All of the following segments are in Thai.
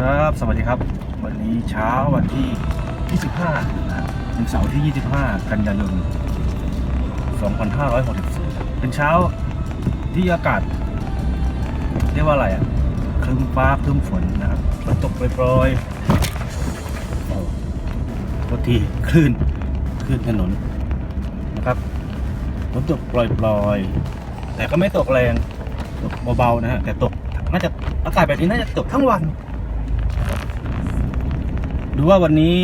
ครับ สวัสดีครับ วันนี้เช้าวันที่ 25นะเป็นเสาร์ที่ 25 กันยายน 2564 เป็นเช้าที่อากาศ เรียกว่าอะไรอะ ครึ้มฟ้าครึ้มฝนนะครับฝนตกโปรยๆโอ้โทษทีคลื่นคลื่นถนนนะครับฝนตกปล่อยๆ แต่ก็ไม่ตกแรง ตกเบาๆนะฮะ แต่ตกน่าจะอากาศแบบนี้น่าจะตกทั้งวัน ดูว่าวันนี้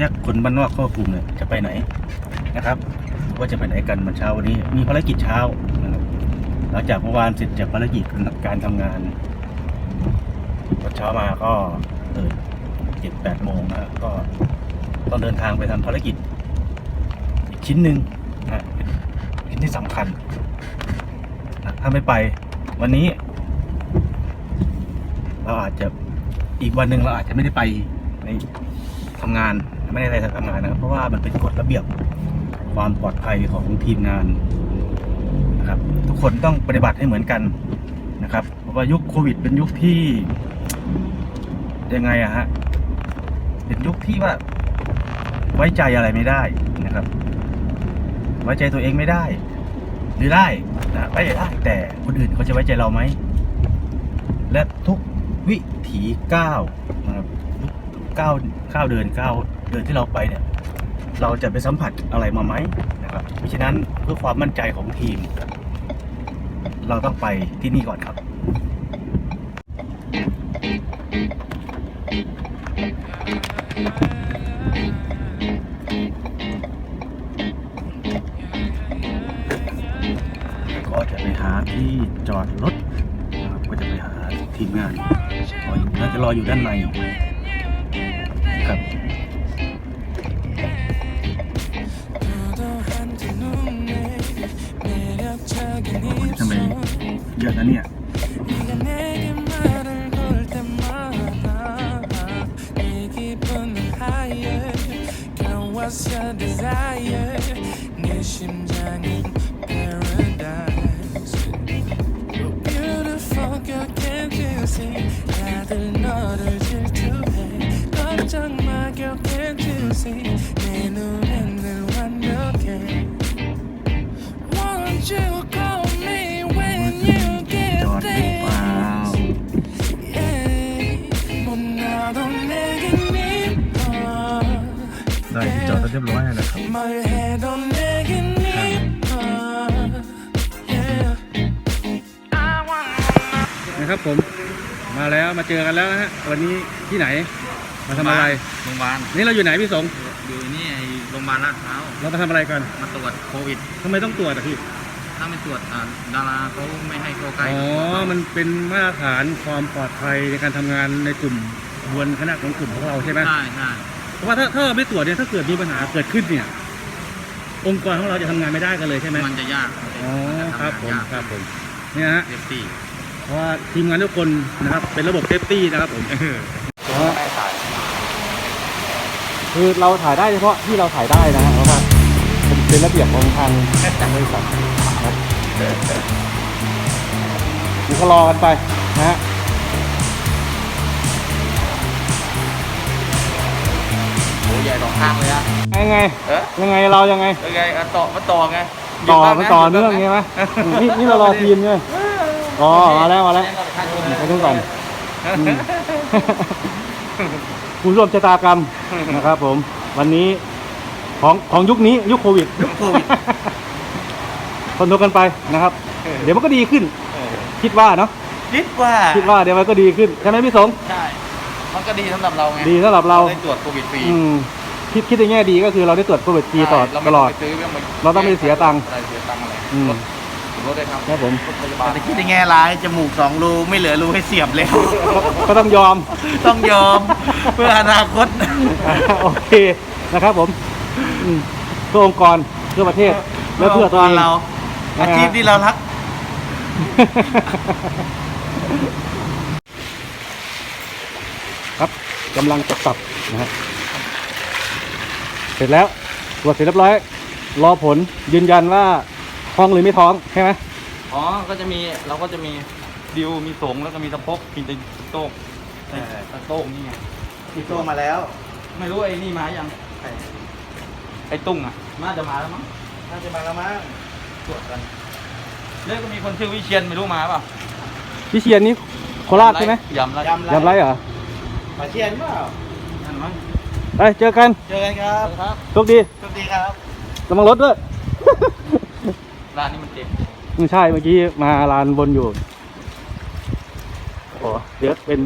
ยักษ์คนบ้านนอกเข้ากลุ่มเนี่ยจะไปไหนนะครับ ว่าจะไปไหนกันมันเช้าวันนี้ มีภารกิจเช้านะครับหลังจากเมื่อวานเสร็จจากภารกิจการทำงานวันเช้ามาก็ตื่นเจ็ดแปดโมงนะก็ต้องเดินทางไปทำภารกิจอีกชิ้นหนึ่งนะชิ้นที่สำคัญนะถ้าไม่ไปวันนี้ เราอาจจะอีกวันหนึ่งเราอาจจะไม่ได้ไป นทำงานไม่ได้ไปทำงานนะครับ เพราะว่ามันเป็นกฎระเบียบความปลอดภัยของทีมงานนะครับ ทุกคนต้องปฏิบัติให้เหมือนกันนะครับ เพราะว่ายุคโควิด เป็นยุคที่ยังไงอะฮะเป็นยุคที่ว่าไว้ใจอะไรไม่ได้นะครับ ไว้ใจตัวเองไม่ได้ หรือได้นะไว้ใจได้แต่คนอื่นเขาจะไว้ใจเราไหมและทุกวิถีก้าว กก้าวก้าวเดินก้าวเดินที่เราไปเนี่ย เราจะไปสัมผัสอะไรมาไหมนะครับเพราะฉะนั้นเพื่อความมั่นใจของทีม เราต้องไปที่นี่ก่อนครับก็จะไปหาที่จอดรถนะครับก็จะไปหาทีมงานรออน่าจะรออยู่ด้านใน 참. 정말 야단이야. 다들 너를 질투 ได้จอดเรียบร้อยแล้วนะครับนะครับผมมาแล้วมาเจอกันแล้วนะฮะวันนี้ที่ไหน มาทำอะไร โรงพยาบาลนี่เราอยู่ไหนพี่สงอยู่นี่ไอ้โรงพยาบาลลาดพร้าวเรามาทำอะไรกันมาตรวจโควิดทำไมต้องตรวจอะพี่ ถ้าไม่ตรวจอ่าดาราเขาไม่ให้เข้าใกล้อ๋อ มันเป็นมาตรฐานความปลอดภัยในการทำงานในกลุ่มบวนคณะของกลุ่มของเราใช่ไหมใช่ใช่เพราะว่าถ้าถ้าเราไม่ตรวจเนี่ยถ้าเกิดมีปัญหาเกิดขึ้นเนี่ย องค์กรของเราจะทำงานไม่ได้กันเลยใช่ไหมมันจะยากอ๋อครับผมยากครับผมเนี่ยฮะเซฟตี้เพราะว่าทีมงานทุกคนนะครับเป็นระบบเซฟตี้นะครับผมไม่สาย คือเราถ่ายได้เฉพาะที่เราถ่ายได้นะเพราะว่าเป็นระเบียบของทางบริษัทนะครับเดี๋ยวก็รอกันไปนะฮะโอ้ใหญ่สองข้างเลยอะยังไงเอ๊ะยังไงเรายังไงยังไงอะต่อมาต่อไงต่อมันต่อเนื่องใช่ไหมนี่นี่เรารอทีมใช่ไหมอ๋อมาแล้วมาแล้วไปดูก่อนอืม ผู้ร่วมชะตากรรม นะครับผม วันนี้ของของยุคนี้ยุคโควิดยุคโควิด ทนทนกันไปนะครับเดี๋ยวมันก็ดีขึ้น คิดว่าเนาะคิดว่าคิดว่าเดี๋ยวมันก็ดีขึ้นใช่ไหมพี่สงใช่มันก็ดีสำหรับเราไงดีสำหรับเรา ได้ตรวจโควิดฟรีอืมคิดคิดในแง่ดีก็คือเราได้ตรวจโควิดฟรีตลอดใช่ตลอดเราไม่ต้งไปซื้อไม่ต้องเราต้องไม่เสียตังค์อะไรเสียตังค์อะไรอืม รถ รถได้ครับครับผม รถพยาบาลแต่คิดในแง่ร้ายจมูกสองรูไม่เหลือรูให้เสียบแล้ว ก็ต้องยอม ต้องยอมเพื่ออนาคต โอเคนะครับผมอืมเพื่อองค์กรเพื่อประเทศ และเพื่อตัวเองเรา อาชีพที่เรารัก ครับกำลังจะสับนะฮะเสร็จแล้วตรวจเสร็จเรียบร้อย รอผลยืนยันว่า ท้องหรือไม่ท้องใช่ไหมอ๋อ ก็จะมีเราก็จะมีดิวมีสงแล้วก็มีสะพกกินโต๊ะไอ้ตะโต้งนี่ไงพี่โตมาแล้ว ไม่รู้ไอ้นี่มายังไอ้ตุ้งอะน่าจะมาแล้วมั้งน่าจะมาแล้วมั้งตรวจกันแล้วก็มีคนชื่อวิเชียนไม่รู้มาเปล่าพี่เชียนนี่โคราชใช่ไหมยำไรยำยำไรเหรอมาเชียนเปล่านั่นมั้งไปเจอกัน เจอกันครับครับโชคดีสวัสดีครับระวังรถด้วย ร้านนี้มันเจ๋งไม่ใช่เมื่อกี้มาลานบนอยู่โอ้เดี๋ยวเป็น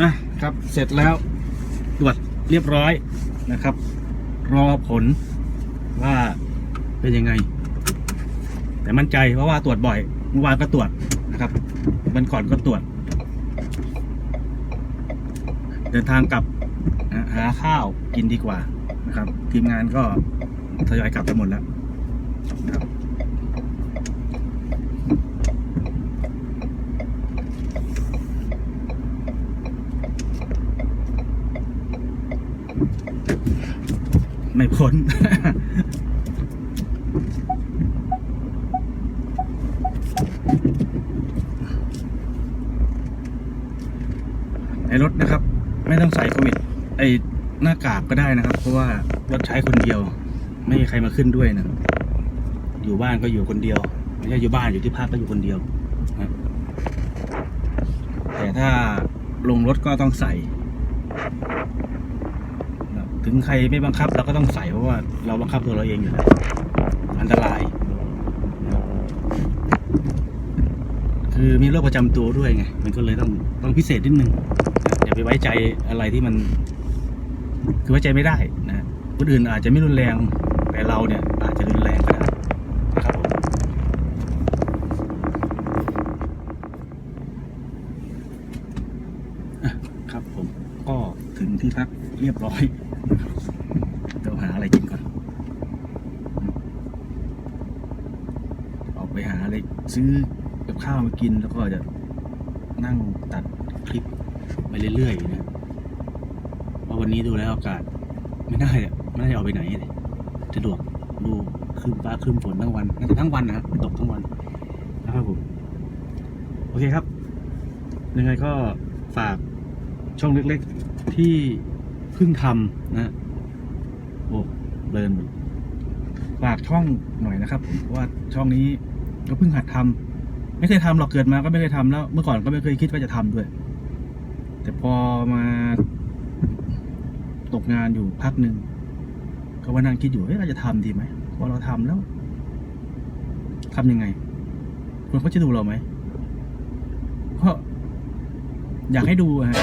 อะครับเสร็จแล้วตรวจเรียบร้อยนะครับ รอผลว่าเป็นยังไง แต่มั่นใจเพราะว่าตรวจบ่อยเมื่อวานก็ตรวจนะครับวันก่อนก็ตรวจ เดินทางกลับนะหาข้าวกินดีกว่านะ ครับ ทีมงานก็ทยอยกลับไปหมดแล้วครับไม่พ้นในรถนะครับ ไม่ต้องใส่โควิดไอ หน้ากากก็ได้นะครับ เพราะว่ารถใช้คนเดียว ไม่มีใครมาขึ้นด้วยนะอยู่บ้านก็อยู่คนเดียว ไม่ใช่อยู่บ้านอยู่ที่พักก็อยู่คนเดียวนะแต่ถ้าลงรถก็ต้องใส่นะถึงใครไม่บังคับเราก็ต้องใส่เพราะว่าเราบังคับตัวเราเองอยู่แล้วอันตราย คือมีโรคประจำตัวด้วยไง มันก็เลยต้องต้องพิเศษนิดนึงอย่าไปไว้ใจอะไรที่มัน คือไว้ใจไม่ได้นะคนอื่นอาจจะไม่รุนแรงแต่เราเนี่ยอาจจะรุนแรงก็ได้นะครับผมครับผมก็ถึงที่พักเรียบร้อยนะครับเดี๋ยวหาอะไรกินก่อน ออกไปหาอะไรซื้อกับข้าวมากินแล้วก็จะนั่งตัดคลิปไปเรื่อยๆนะ วันนี้ดูแล้วอากาศไม่ได้อะไม่ได้ออกไปไหนเลยสะดวกดูครึมฟ้าครึมฝนทั้งวันน่าจะทั้งวันนะครับตกทั้งวันนะครับผมโอเคครับ ยังไงก็ฝากช่องเล็กๆที่เพิ่งทำนะโอ้เบิร์นหมฝากช่องหน่อยนะครับผมเพราะว่าช่องนี้ก็เพิ่งหัดทำไม่เคยทำหรอกเกิดมาก็ไม่เคยทำแล้ว เมื่อก่อนก็ไม่เคยคิดว่าจะทำด้วย แต่พอมา ตกงานอยู่พักหนึ่งก็ว่านั่งคิดอยู่เฮ้ยเราจะทำดีไหมพอเราทำแล้วทำยังไงคนเขาจะดูเราไหมก็อยากให้ดูฮะ